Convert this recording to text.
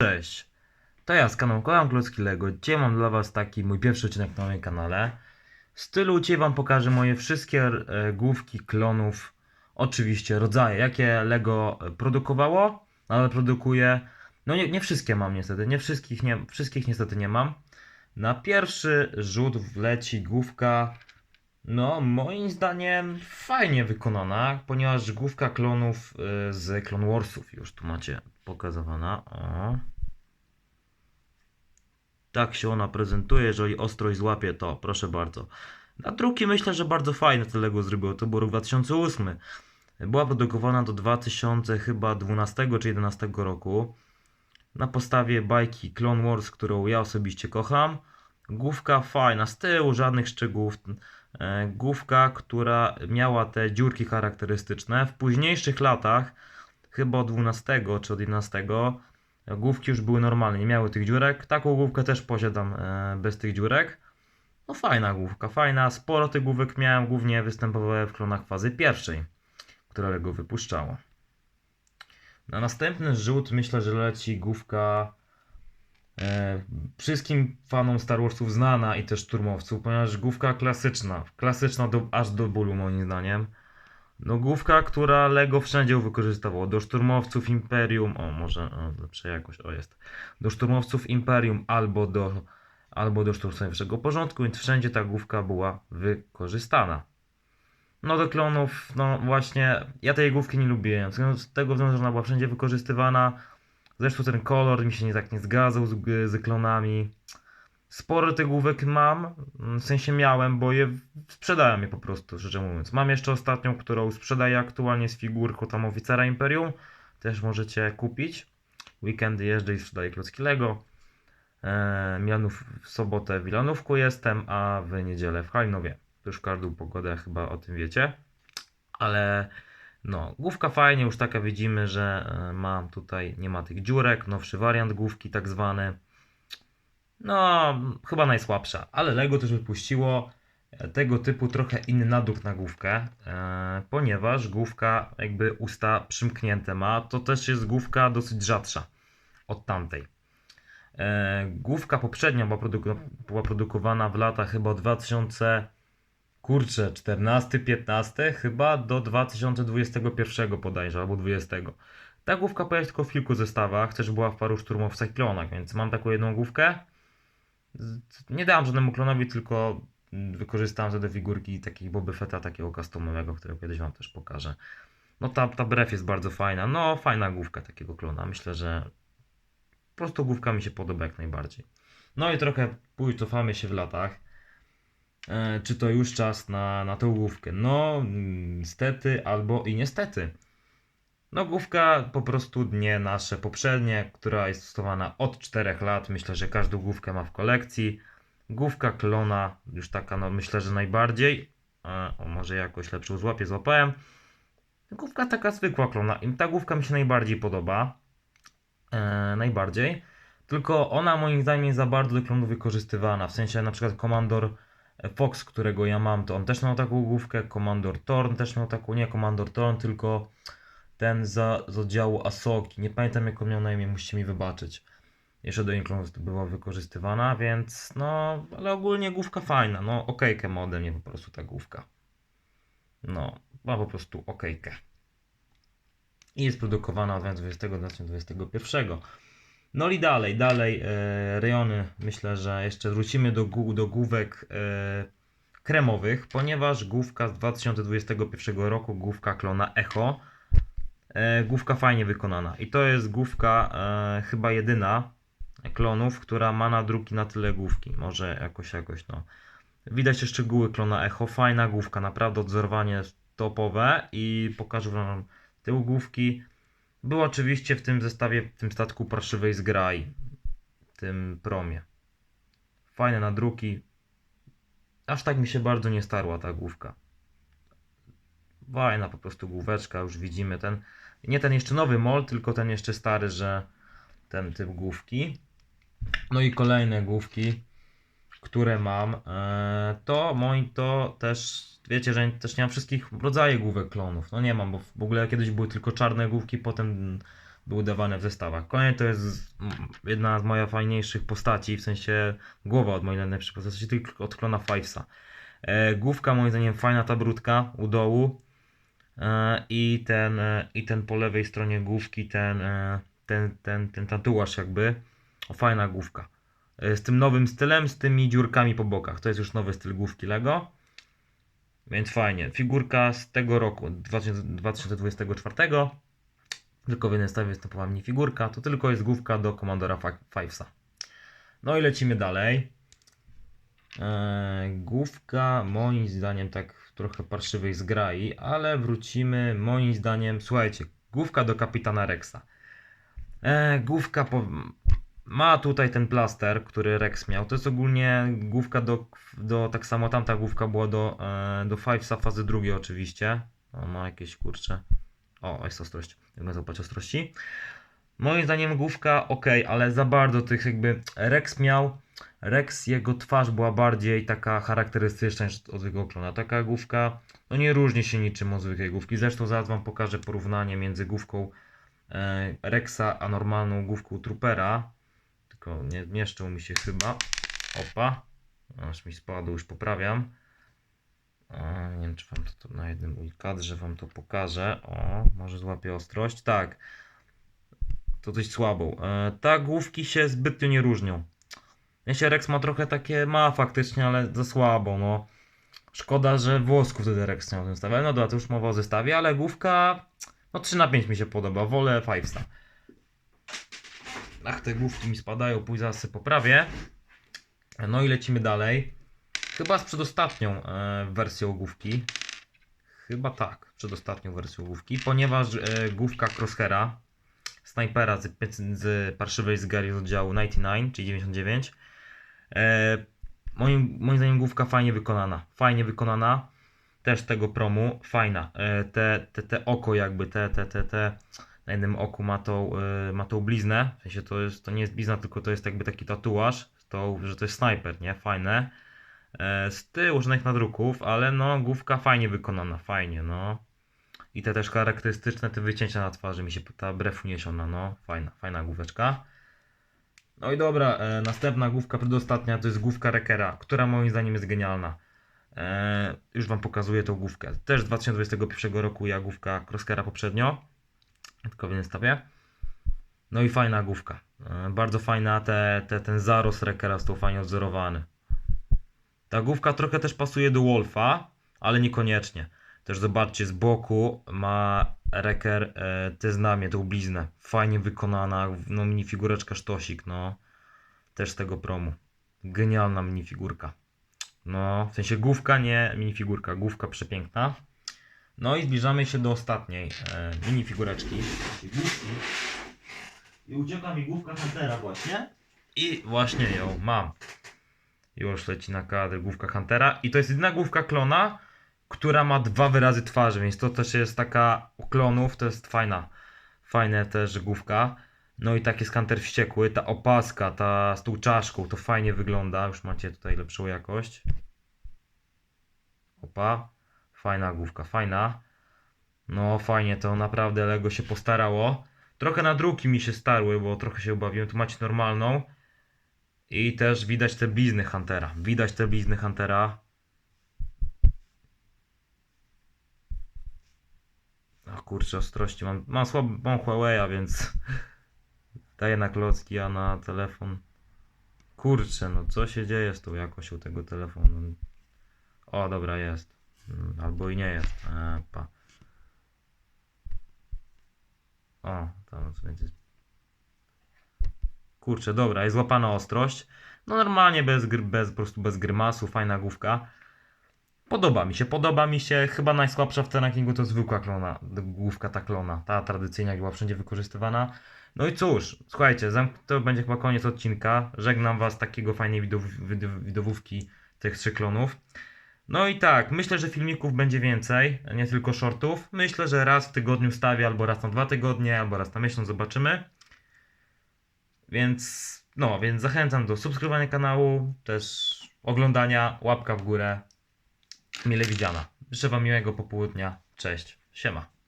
Cześć, to ja z kanału Kocham Klocki Lego. Dzisiaj mam dla Was taki mój pierwszy odcinek na moim kanale. W stylu dzisiaj Wam pokażę moje wszystkie e, główki klonów, oczywiście rodzaje, jakie Lego produkowało, ale produkuje. No nie, nie wszystkie mam niestety, nie wszystkich, nie, wszystkich niestety nie mam. Na pierwszy rzut wleci główka, no moim zdaniem fajnie wykonana, ponieważ główka klonów y, z Clone Warsów już tu macie pokazywana. O. Tak się ona prezentuje, jeżeli ostrość złapie to, proszę bardzo. Na drugi myślę, że bardzo fajne to Lego zrobiło, to był rok 2008. Była produkowana do 2000 chyba 12 czy 11 roku. Na podstawie bajki Clone Wars, którą ja osobiście kocham. Główka fajna, z tyłu żadnych szczegółów. E, Główka, która miała te dziurki charakterystyczne. W późniejszych latach, chyba od 12 czy od 11, główki już były normalne, nie miały tych dziurek. Taką główkę też posiadam e, bez tych dziurek. No fajna główka, fajna. Sporo tych główek miałem, głównie występowały w klonach fazy pierwszej, które Lego wypuszczało. Na następny rzut myślę, że leci główka e, wszystkim fanom Star Warsów znana i też szturmowców, ponieważ główka klasyczna, klasyczna do, aż do bólu moim zdaniem. No główka, która Lego wszędzie wykorzystywało, do szturmowców Imperium, o może o, lepsza jakość, o jest, do szturmowców Imperium albo do, albo do szturmowców wyższego porządku, więc wszędzie ta główka była wykorzystana. No do klonów, no właśnie, ja tej główki nie lubiłem, z tego względu, że ona była wszędzie wykorzystywana, Zresztą ten kolor mi się nie tak nie zgadzał z, z klonami. Sporo tych główek mam, w sensie miałem, bo je sprzedałem je po prostu, szczerze mówiąc. Mam jeszcze ostatnią, którą sprzedaję aktualnie z figurką tam oficera Imperium. Też możecie kupić. Weekendy jeżdżę i sprzedaję klocki Lego. Eee, Milanów w sobotę w Wilanówku jestem, a w niedzielę w Halinowie. Już w każdą pogodę chyba o tym wiecie. Ale no, główka fajnie, już taka widzimy, że e, ma tutaj, nie ma tych dziurek, nowszy wariant główki tak zwany. No, chyba najsłabsza, ale Lego też wypuściło e, tego typu trochę inny nadruk na główkę, e, ponieważ główka jakby usta przymknięte ma, to też jest główka dosyć rzadsza od tamtej. Główka poprzednia była produkowana w latach chyba 2000 kurczę, 14, 15 chyba do 2021 bodajże, albo 20. Ta główka pojawia się tylko w kilku zestawach, też była w paru szturmowcach klonach, więc mam taką jedną główkę. Nie dałem żadnemu klonowi, tylko wykorzystałem ze do figurki takiej Boba Fetta, takiego customowego, którego kiedyś wam też pokażę. No ta, ta brew jest bardzo fajna, no fajna główka takiego klona, myślę, że po prostu główka mi się podoba jak najbardziej. No i trochę pójdź, cofamy się w latach. E, czy to już czas na, na tą główkę? No, niestety albo i niestety. No, główka po prostu nie nasze poprzednie, która jest stosowana od 4 lat. Myślę, że każdą główkę ma w kolekcji. Główka klona, już taka, no myślę, że najbardziej. E, o, może jakoś lepszą złapię, złapałem. Główka taka zwykła klona. I ta główka mi się najbardziej podoba. E, najbardziej. Tylko ona moim zdaniem jest za bardzo do klonu wykorzystywana. W sensie na przykład Komandor Fox, którego ja mam, to on też miał taką główkę. Komandor Thorn też miał taką, nie Komandor Thorn, tylko ten za, z oddziału Asoki. Nie pamiętam jak on miał na imię, musicie mi wybaczyć. Jeszcze do Inklonów była wykorzystywana, więc no, ale ogólnie główka fajna. No, okejkę ma ode mnie po prostu ta główka. No, ma po prostu okejkę. I jest produkowana od 20 do 2021. No i dalej, dalej e, rejony, myślę, że jeszcze wrócimy do, do główek e, kremowych, ponieważ główka z 2021 roku, główka klona Echo, e, główka fajnie wykonana. I to jest główka e, chyba jedyna klonów, która ma nadruki na tyle główki. Może jakoś, jakoś, no. Widać te szczegóły klona Echo, fajna główka, naprawdę odzorowanie topowe i pokażę wam tył główki. Był oczywiście w tym zestawie, w tym statku parszywej zgrai, w tym promie. Fajne nadruki. Aż tak mi się bardzo nie starła ta główka. Fajna po prostu główeczka, już widzimy ten, nie ten jeszcze nowy mol, tylko ten jeszcze stary, że ten typ główki. No i kolejne główki, które mam, e, to moi to też, wiecie, że też nie mam wszystkich rodzajów główek klonów. No nie mam, bo w ogóle kiedyś były tylko czarne główki, potem były dawane w zestawach. Konie to jest jedna z moich fajniejszych postaci, w sensie głowa od mojej najlepszych postaci, tylko od klona Fivesa. E, główka moim zdaniem fajna ta brudka u dołu e, i, ten, i ten po lewej stronie główki, ten, ten, ten, ten tatuaż jakby, o, fajna główka. E, z tym nowym stylem, z tymi dziurkami po bokach. To jest już nowy styl główki Lego. Więc fajnie. Figurka z tego roku, 2000 2024. Tylko w jednym stawie występowała minifigurka. To tylko jest główka do Commandora Fi- Fivesa. No i lecimy dalej. Eee, główka moim zdaniem tak trochę parszywej zgrai, ale wrócimy moim zdaniem, słuchajcie, główka do Kapitana Rexa. Eee, główka po... ma tutaj ten plaster, który Rex miał. To jest ogólnie główka do, do tak samo tamta główka była do, e, do Fivesa fazy drugiej oczywiście. O, ma jakieś kurcze. O, jest ostrość. Jak zobaczyć ostrości. Moim zdaniem główka ok, ale za bardzo tych jakby Rex miał. Rex, jego twarz była bardziej taka charakterystyczna niż od zwykłego klona. Taka główka, no nie różni się niczym od zwykłej główki. Zresztą zaraz Wam pokażę porównanie między główką e, Rexa a normalną główką Troopera. Tylko nie mieszczą mi się chyba. Opa. Aż mi spadł, już poprawiam. A, nie wiem, czy wam to, to na jednym kadrze wam to pokażę. O, może złapię ostrość. Tak. To dość słabą. E, ta główki się zbytnio nie różnią. Się Rex ma trochę takie, ma faktycznie, ale za słabo, no. Szkoda, że włosków wtedy Rex miał ten zestawie. No dobra, to już mowa o zestawie, ale główka, no 3 na 5 mi się podoba. Wolę Fivesa. Ach, te główki mi spadają, później zaraz sobie poprawię. No i lecimy dalej. Chyba z przedostatnią e, wersją główki. Chyba tak, przedostatnią wersją główki, ponieważ e, główka Crosshaira, snajpera z, z parszywej z Gary z oddziału 99, czyli 99, e, moim, moim zdaniem główka fajnie wykonana. Fajnie wykonana. Też tego promu, fajna. E, te, te, te oko jakby, te, te, te, te na jednym oku ma tą, e, ma tą bliznę. W sensie to, jest, to nie jest blizna, tylko to jest jakby taki tatuaż, to, że to jest snajper, nie? Fajne. E, z tyłu różnych nadruków, ale no główka fajnie wykonana, fajnie, no. I te też charakterystyczne te wycięcia na twarzy mi się ta brew uniesiona, no. Fajna, fajna główeczka. No i dobra, e, następna główka, przedostatnia, to jest główka Rekera, która moim zdaniem jest genialna. Już Wam pokazuję tą główkę. Też z 2021 roku ja główka Crosskera poprzednio. Tylko w jednym stawie. No i fajna główka. E, bardzo fajna, te, te, ten zarost Rekera został fajnie odzorowany. Ta główka trochę też pasuje do Wolfa, ale niekoniecznie. Też zobaczcie, z boku ma Reker e, te znamie, tą bliznę. Fajnie wykonana, no minifigureczka sztosik, no. Też z tego promu. Genialna minifigurka. No, w sensie główka, nie minifigurka, główka przepiękna. No i zbliżamy się do ostatniej e, minifigureczki. I ucieka mi główka Huntera właśnie. I właśnie ją mam. Już leci na kadr główka Huntera. I to jest jedyna główka klona, która ma dwa wyrazy twarzy, więc to też jest taka u klonów, to jest fajna. Fajne też główka. No i taki jest Hunter wściekły. Ta opaska, ta z tą czaszką, to fajnie wygląda. Już macie tutaj lepszą jakość. Opa. Fajna główka, fajna. No fajnie, to naprawdę Lego się postarało. Trochę nadruki mi się starły, bo trochę się obawiłem. Tu macie normalną. I też widać te blizny Huntera. Widać te blizny Huntera. O kurczę, ostrości. Mam, mam słabą Huawei'a, więc daję na klocki, a na telefon. Kurczę, no co się dzieje z tą jakością tego telefonu? O, dobra, jest. Mm, Albo i nie jest. E. O, tam co będzie. Kurczę, dobra, jest złapana ostrość. No normalnie, bez, bez, po prostu bez grymasu, fajna główka. Podoba mi się, podoba mi się. Chyba najsłabsza w tym rankingu to zwykła klona, główka ta klona. Ta tradycyjna, była wszędzie wykorzystywana. No i cóż, słuchajcie, to będzie chyba koniec odcinka. Żegnam Was takiego fajnej widow- widow- widowówki tych trzech klonów. No i tak, myślę, że filmików będzie więcej, nie tylko shortów. Myślę, że raz w tygodniu stawię, albo raz na dwa tygodnie, albo raz na miesiąc, zobaczymy. Więc, no, więc zachęcam do subskrybowania kanału, też oglądania, łapka w górę. Mile widziana. Życzę Wam miłego popołudnia. Cześć. Siema.